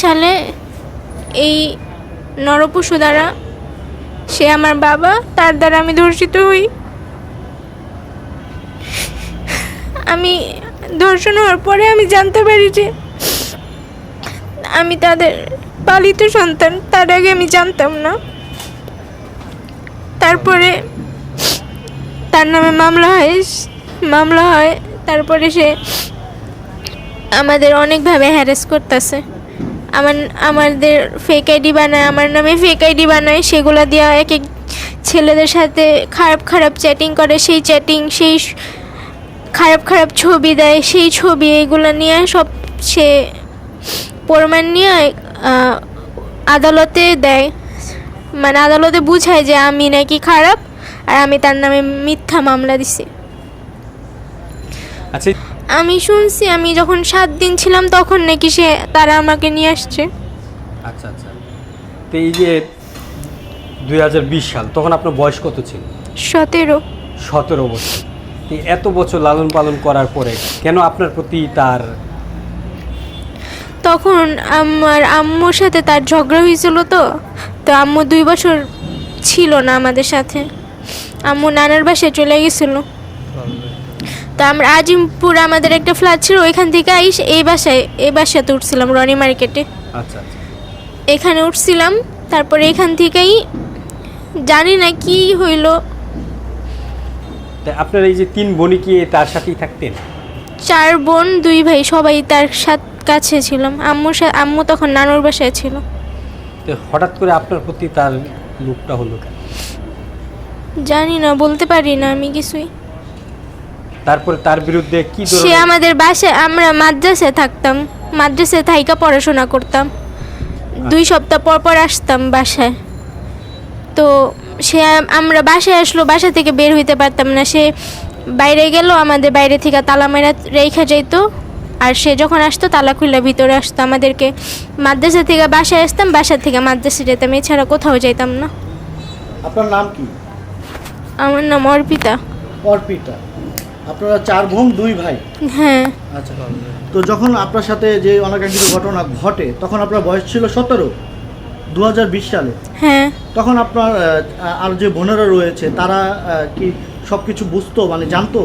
সালে এই নরপশু দ্বারা সে আমার বাবা, তার দ্বারা আমি ধর্ষিত হই। আমি ধর্ষণ হওয়ার পরে আমি জানতে পারি যে আমি তাদের পালিত সন্তান, তার আগে আমি জানতাম না। তারপরে তার নামে মামলা হয় মামলা হয়, তারপরে সে আমাদের অনেকভাবে হ্যারেস করতেছে। আমার, আমাদের ফেক আইডি বানায়, আমার নামে ফেক আইডি বানায়, সেগুলো দিয়ে এক এক ছেলেদের সাথে খারাপ খারাপ চ্যাটিং করে, সেই চ্যাটিং সেই খারাপ খারাপ ছবি দেয়, সেই ছবি এগুলো নিয়ে সব সে প্রমাণ নিয়ে আদালতে দেয়। মানে আদালতে বুঝায় যে আমি নাকি খারাপ, আর আমি তার নামে মিথ্যা মামলা দিছি। আচ্ছা আমি শুনছি আমি যখন সাত দিন ছিলাম তখন নাকি সে তারা আমাকে নিয়ে আসছে। আচ্ছা আচ্ছা। তো এই যে দুই হাজার বিশ সাল তখন আপনার বয়স কত ছিল? সতেরো। সতেরো বছর। এই এত বছর লালন পালন করার পরে কেন আপনার প্রতি তার তখন আমার আম্মুর সাথে তার ঝগড়া হয়েছিল তো তো আম্মু দুই বছর ছিল না আমাদের সাথে। আম্মু নানার বাসায় চলে গেছিল। তো আমরা আজিমপুর আমাদের একটা ফ্ল্যাট ছিল ওইখান থেকে আইস এই বাসায় এই বাসাতে উঠছিলাম রনি মার্কেটে। আচ্ছা আচ্ছা। এখানে উঠছিলাম তারপরে এখান থেকেই জানি না কি হইল। তা আপনার এই যে তিন বোনই কি তার সাথেই থাকতেন? চার বোন দুই ভাই সবাই তার সাথ কাছে ছিলাম। আম্মুর সাথে আম্মু তখন নানুর বাসায় ছিল। তো হঠাৎ করে আপনার প্রতি তার লুকটা হলো কেন? জানি না বলতে পারি না আমি কিছুই। তারপরে তার বিরুদ্ধে কি সে আমাদের বাসায় আমরা মাদ্রাসায় থাকতাম। মাদ্রাসায় থাইকা পড়াশোনা করতাম। দুই সপ্তাহ পর পর আসতাম বাসায়। তো সে আমরা বাসায় আসলো বাসা থেকে বের হইতে পারতাম না। সে বাইরে গেল আমাদের বাইরে থেকে তালা মেরা রেখা যাইতো। আর সে যখন আসতো তালা খুলে ভিতরে আসতো আমাদেরকে। মাদ্রাসা থেকে বাসায় আসতাম বাসা থেকে মাদ্রাসা যেতাম। এছাড়া কোথাও যাইতাম না। আপনার নাম কি? আমার নাম অর্পিতা। অর্পিতা। আপনারা চার বোন দুই ভাই? হ্যাঁ। আচ্ছা। তো যখন আপনার সাথে যে অনাকাঙ্ক্ষিত ঘটনা ঘটে তখন আপনার বয়স ছিল সতেরো দু সালে। হ্যাঁ। তখন আপনার আর যে বোনেরা রয়েছে তারা কি সব কিছু বুঝতো মানে জানতো?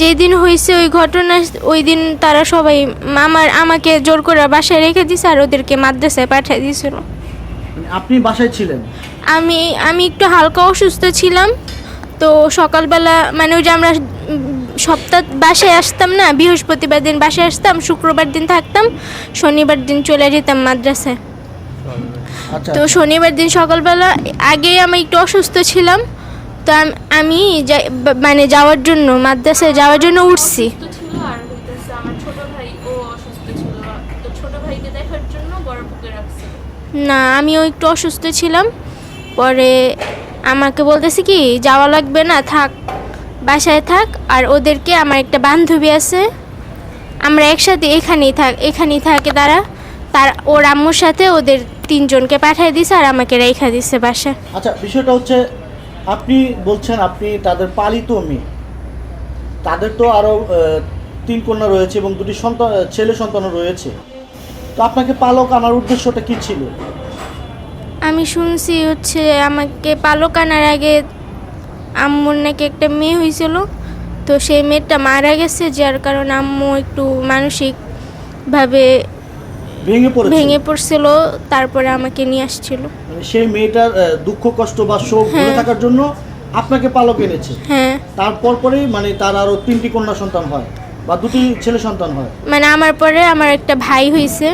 যেদিন হয়েছে ওই ঘটনা ওই দিন তারা সবাই আমার আমাকে জোর করে বাসায় রেখে দিছে আর ওদেরকে মাদ্রাসায় পাঠিয়ে দিয়েছিল। মানে আপনি বাসায় ছিলেন? আমি আমি একটু হালকা অসুস্থ ছিলাম তো সকালবেলা মানে ওই যে আমরা সপ্তাহ বাসায় আসতাম না বৃহস্পতিবার দিন বাসায় আসতাম শুক্রবার দিন থাকতাম শনিবার দিন চলে যেতাম মাদ্রাসায়। আচ্ছা তো শনিবার দিন সকালবেলা আগেই আমি একটু অসুস্থ ছিলাম তো আমি যাই- মানে যাওয়ার জন্য মাদ্রাসায় যাওয়ার জন্য উঠছি। অসুস্থ ছিল আর হইতেছে আমার ছোট ভাই ও অসুস্থ ছিল। তো ছোট ভাইকে দেখার জন্য বড় বুকে রাখছিল না আমিও একটু অসুস্থ ছিলাম পরে আমাকে বলতেছে কি যাওয়া লাগবে না থাক। বাসায় থাক আর ওদেরকে আমার একটা বান্ধবী আছে। আমরা একসাথে এখানেই থাক এখানেই থাকে তারা। তার ওর আম্মুর সাথে ওদের তিনজনকে পাঠিয়ে দিছে আর আমাকে রেখা দিছে বাসায়। আচ্ছা বিষয়টা হচ্ছে আপনি বলছেন আপনি তাদের পালিত মেয়ে। তাদের তো আরও তিন কন্যা রয়েছে এবং দুটি সন্তান ছেলে সন্তানও রয়েছে। তো আপনাকে পালক আনার উদ্দেশ্যটা কি ছিল? আমি শুনছি হচ্ছে আমাকে পালক আনার আগে আম্মুর নাকি একটা মেয়ে হয়েছিল তো সেই মেয়েটা মারা গেছে যার কারণে আম্মু একটু মানসিকভাবে ভেঙে পড়েছে ভেঙে পড়ছিল তারপরে আমাকে নিয়ে আসছিল। মানে সেই মেয়েটার দুঃখ কষ্ট বা শোক ভুলে হ্যাঁ। থাকার জন্য আপনাকে পালক এনেছে। হ্যাঁ। তারপর পরেই মানে তার আরও তিনটি কন্যা সন্তান হয় বা দুটি ছেলে সন্তান হয়। মানে আমার পরে আমার একটা ভাই হয়েছে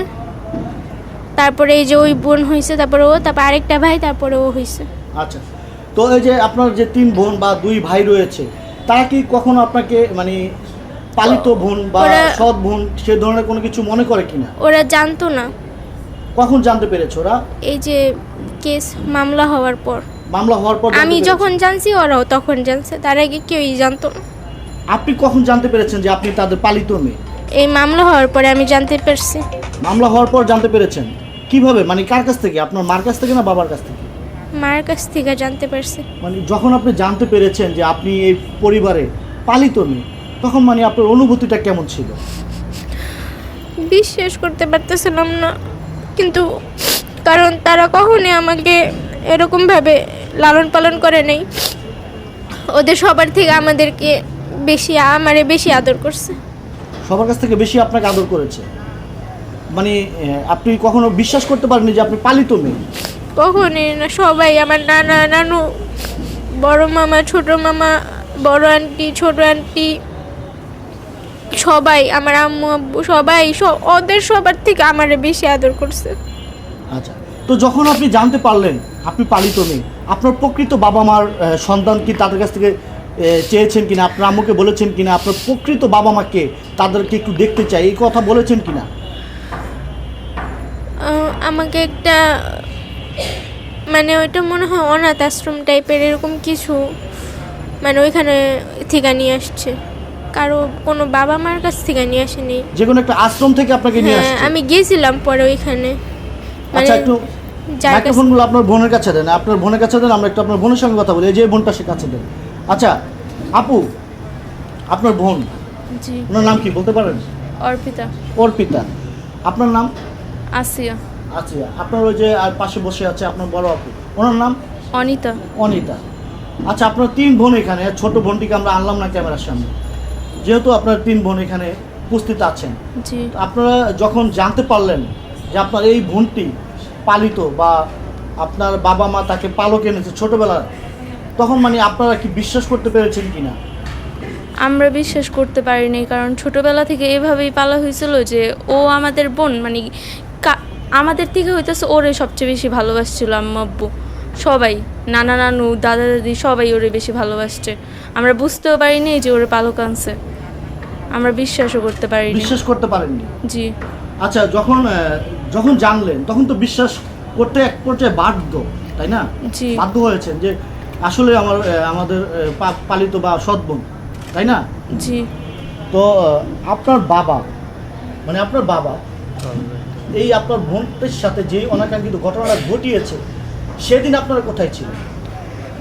তারপরে এই যে ওই বোন হয়েছে তারপরে ও তারপর আরেকটা ভাই তারপরে ও হয়েছে আচ্ছা। তো এই যে আপনার যে তিন বোন বা দুই ভাই রয়েছে তারা কি কখনো আপনাকে মানে পালিত বোন বা ওরা- সৎ বোন সে ধরনের কোনো কিছু মনে করে কিনা? ওরা জানতো না। কখন জানতে পেরেছে ওরা? এই যে কেস মামলা হওয়ার পর। মামলা হওয়ার পর জানতে আমি পেরেছে? যখন জানছি ওরাও তখন জানছে তার আগে কেউই জানতো না। আপনি কখন জানতে পেরেছেন যে আপনি তাদের পালিত মেয়ে? এই মামলা হওয়ার পরে আমি জানতে পারছি। মামলা হওয়ার পর জানতে পেরেছেন? কীভাবে? মানে কার কাছ থেকে? আপনার মার কাছ থেকে না বাবার কাছ থেকে? মার কাছ থেকে জানতে পারছি। মানে যখন আপনি জানতে পেরেছেন যে আপনি এই পরিবারে পালিত মেয়ে তখন মানে আপনার অনুভূতিটা কেমন ছিল? বিশ্বাস করতে পারতেছিলাম না। কিন্তু কারণ তারা কখনই আমাকে এরকমভাবে লালন পালন করে নেই। ওদের সবার থেকে আমাদেরকে বেশি আমারে বেশি আদর করছে। সবার কাছ থেকে বেশি আপনাকে আদর করেছে। মানে আপনি কখনো বিশ্বাস করতে পারেননি যে আপনি পালিত মেয়ে? কখনই না সবাই আমার নানা নানু বড় মামা ছোট মামা বড় আন্টি ছোট আন্টি সবাই আমার আম্মু আব্বু সবাই সব ওদের সবার থেকে আমার বেশি আদর করছে। আচ্ছা তো যখন আপনি জানতে পারলেন আপনি পালিত মেয়ে আপনার প্রকৃত বাবা মার সন্তান কি তাদের কাছ থেকে চেয়েছেন কিনা আপনার আম্মুকে বলেছেন কিনা আপনার প্রকৃত বাবা মাকে তাদেরকে একটু দেখতে চাই এই কথা বলেছেন কিনা? আমাকে একটা মানে ওইটা মনে হয় অনাথ আশ্রম টাইপের এরকম কিছু মানে ওইখানে থেকে নিয়ে আসছে। কারও কোনো বাবা মার কাছ থেকে নিয়ে আসেনি। যে কোনো একটা আশ্রম থেকে আপনাকে নিয়ে হ্যাঁ আসছে। আমি গিয়েছিলাম পরে ওইখানে। মানে আচ্ছা একটু মাইক্রোফোনগুলো আপনার বোনের কাছে দেন। আপনার বোনের কাছে দেন আমরা একটু আপনার বোনের সঙ্গে কথা বলি। এই যে বোনটা সে কাছে দেন। আচ্ছা আপু আপনার বোন জি। ওনার নাম কি বলতে পারেন? অর্পিতা। অর্পিতা। আপনার নাম? আসিয়া। আচ্ছা আপনার ওই যে আর পাশে বসে আছে আপনার বড় আপু। ওনার নাম? অনিতা। অনিতা। আচ্ছা আপনার তিন বোন এখানে ছোট বোনটিকে আমরা আনলাম না ক্যামেরার সামনে? যেহেতু আপনার তিন বোন এখানে উপস্থিত আছেন। জি। আপনারা যখন জানতে পারলেন যে আপনার এই বোনটি পালিত বা আপনার বাবা মা তাকে পালক এনেছে ছোটবেলায় তখন মানে আপনারা কি বিশ্বাস করতে পেরেছেন কিনা? আমরা বিশ্বাস করতে পারিনি কারণ ছোটবেলা থেকে এভাবেই পালা হয়েছিল যে ও আমাদের বোন মানে কা- আমাদের থেকে হইতেছে ওরে সবচেয়ে বেশি ভালোবাসছিল আম্মা আব্বু। সবাই নানা নানু দাদা দাদি সবাই ওরে বেশি ভালোবাসছে। আমরা বুঝতেও পারিনি যে ওরে পালক আনছে। আমরা বিশ্বাসও করতে পারিনি। বিশ্বাস করতে পারেননি? জি। আচ্ছা যখন যখন জানলেন তখন তো বিশ্বাস করতে এক পর্যায়ে বাধ্য তাই না? জি। বাধ্য হয়েছেন যে আসলে আমার আমাদের পা- পালিত বা সৎ বোন তাই না? জি। তো আপনার বাবা মানে আপনার বাবা এই আপনার বোনটির সাথে যে অনাকাঙ্ক্ষিত ঘটনাটা ঘটিয়েছে সেদিন আপনারা কোথায় ছিলেন?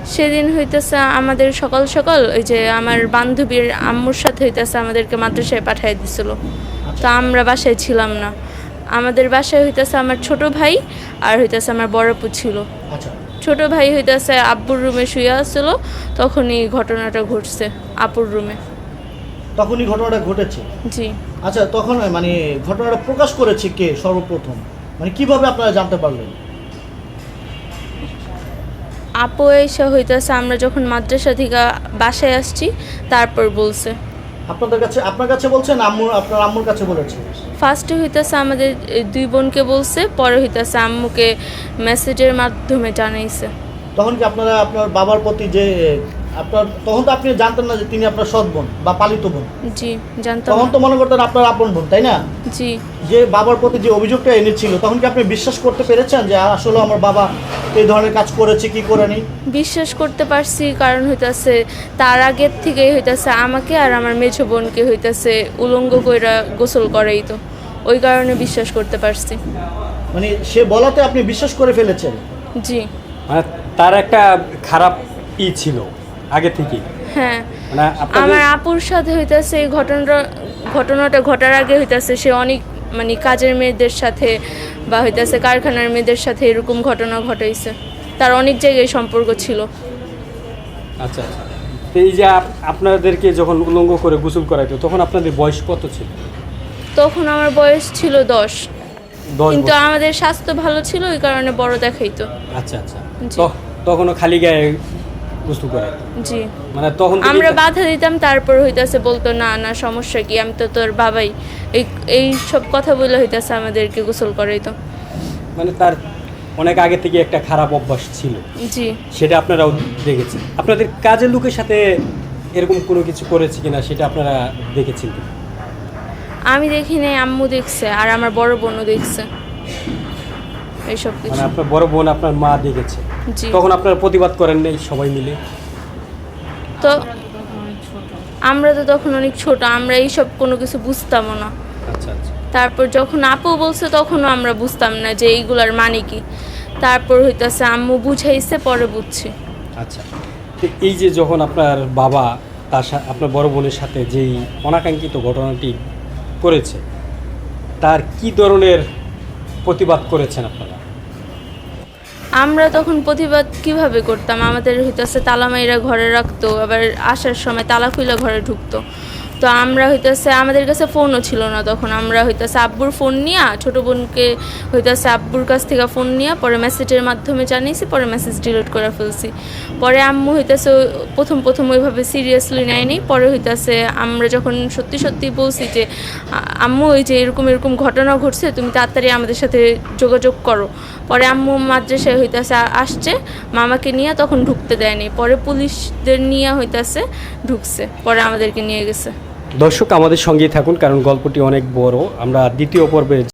সেদিন হইতেছে আমাদের সকাল সকাল ওই যে আমার বান্ধবীর আম্মুর সাথে হইতেছে আমাদেরকে মাদ্রাসায় পাঠিয়ে দিছিল। তো আমরা বাসায় ছিলাম না। আমাদের বাসায় হইতেছে আমার ছোট ভাই আর হইতেছে আমার বড় আপু ছিল। আচ্ছা। ছোট ভাই হইতেছে আব্বুর রুমে শুয়ে আসছিল তখনই ঘটনাটা ঘটছে আপুর রুমে। তখনই ঘটনাটা ঘটেছে। জি। আচ্ছা তখন মানে ঘটনাটা প্রকাশ করেছে কে সর্বপ্রথম? মানে কীভাবে আপনারা জানতে পারলেন? আপু এসে হইতেছে আমরা যখন মাদ্রাসা থেকে বাসায় আসছি তারপর বলছে। আপনাদের কাছে আপনার কাছে বলছেন আম্মু আপনার আম্মুর কাছে বলেছে? ফার্স্টে হইতেছে আমাদের দুই বোনকে বলছে পরে হইতেছে আম্মুকে মেসেজের মাধ্যমে জানাইছে। তখন কি আপনারা আপনার বাবার প্রতি যে আপনার তখন তো আপনি জানতেন না যে তিনি আপনার সৎ বোন বা পালিত বোন। জি জানতাম। তখন তো মনে করতেন আপনার আপন বোন তাই না? জি। যে বাবার প্রতি যে অভিযোগটা এনেছিল তখন কি আপনি বিশ্বাস করতে পেরেছেন যে আসলে আমার বাবা এই ধরনের কাজ করেছে কি করেনি বিশ্বাস করতে পারছি কারণ হইতাছে তার আগের থেকেই হইতাছে আমাকে আর আমার মেঝো বোনকে হইতাছে উলঙ্গ কইরা গোসল করেই তো। ওই কারণে বিশ্বাস করতে পারছি। মানে সে বলাতে আপনি বিশ্বাস করে ফেলেছেন? জি। মানে তার একটা খারাপ ই ছিল। আগে থেকে হ্যাঁ। মানে আমার আপুর সাথে হইতাছে এই ঘটনাটা ঘটনাটা ঘটার আগে হইতাছে সে অনেক মানে কাজের মেয়েদের সাথে বা হইতাছে কারখানার মেয়েদের সাথে এরকম ঘটনা ঘটাইছে। তার অনেক জায়গায় সম্পর্ক ছিল। আচ্ছা আচ্ছা। এই যে আপনাদেরকে যখন উলঙ্গ করে গোসল করাইতো তখন আপনাদের বয়স কত ছিল? তখন আমার বয়স ছিল দশ। কিন্তু আমাদের স্বাস্থ্য ভালো ছিল ওই কারণে বড় দেখাইতো। আচ্ছা আচ্ছা। তখনও খালি গায়ে গোসল করাইতো জি। মানে তখন আমরা বাধা দিতাম তারপর হইতাছে বলতো না না সমস্যা কি? আমি তো তোর বাবাই। এই এই সব কথা বলে হইতাছে আমাদেরকে গোসল করাইতো। মানে তার অনেক আগে থেকে একটা খারাপ অভ্যাস ছিল। জি। সেটা আপনারাও দেখেছেন। আপনাদের কাজের লোকের সাথে এরকম কোনো কিছু করেছে কিনা সেটা আপনারা দেখেছেন কিনা? আমি দেখি নাই আম্মু দেখছে আর আমার বড় বোনও দেখছে। এইসব মানে কিছু। আপনার বড় বোন আপনার মা দেখেছে। তখন আপনারা প্রতিবাদ করেন নাই সবাই মিলে? তো আমরা তো তখন অনেক ছোট আমরা এইসব কোনো কিছু বুঝতামও না। আচ্ছা আচ্ছা। তারপর যখন আপু বলছে তখনও আমরা বুঝতাম না যে এইগুলার মানে কি। তারপর হইতাছে আম্মু বুঝাইছে পরে বুঝছি। আচ্ছা। তো এই যে যখন আপনার বাবা তার সাথে আপনার বড় বোনের সাথে যেই অনাকাঙ্ক্ষিত ঘটনাটি করেছে তার কি ধরনের প্রতিবাদ করেছেন আপনারা? আমরা তখন প্রতিবাদ কীভাবে করতাম? আমাদের হইতেছে তালা মাইরা ঘরে রাখতো, আবার আসার সময় তালা খুলে ঘরে ঢুকতো। তো আমরা হইতেছে আমাদের কাছে ফোনও ছিল না তখন। আমরা হইতেছে আব্বুর ফোন নিয়ে, ছোটো বোনকে হইতেছে আব্বুর কাছ থেকে ফোন নিয়ে, পরে মেসেজের মাধ্যমে জানিয়েছি, পরে মেসেজ ডিলিট করে ফেলছি। পরে আম্মু হইতেছে প্রথম প্রথম ওইভাবে সিরিয়াসলি নেয়নি। পরে হইতেছে আমরা যখন সত্যি সত্যি বলছি যে আম্মু, ওই যে এরকম এরকম ঘটনা ঘটছে, তুমি তাড়াতাড়ি আমাদের সাথে যোগাযোগ করো। পরে আম্মু মাদ্রাসায় হইতাছে আসছে। মামাকে নিয়ে তখন ঢুকতে দেয়নি। পরে পুলিশদের নিয়ে হইতেছে, ঢুকছে। পরে আমাদেরকে নিয়ে গেছে। দর্শক, আমাদের সঙ্গেই থাকুন, কারণ গল্পটি অনেক বড়। আমরা দ্বিতীয় পর্বে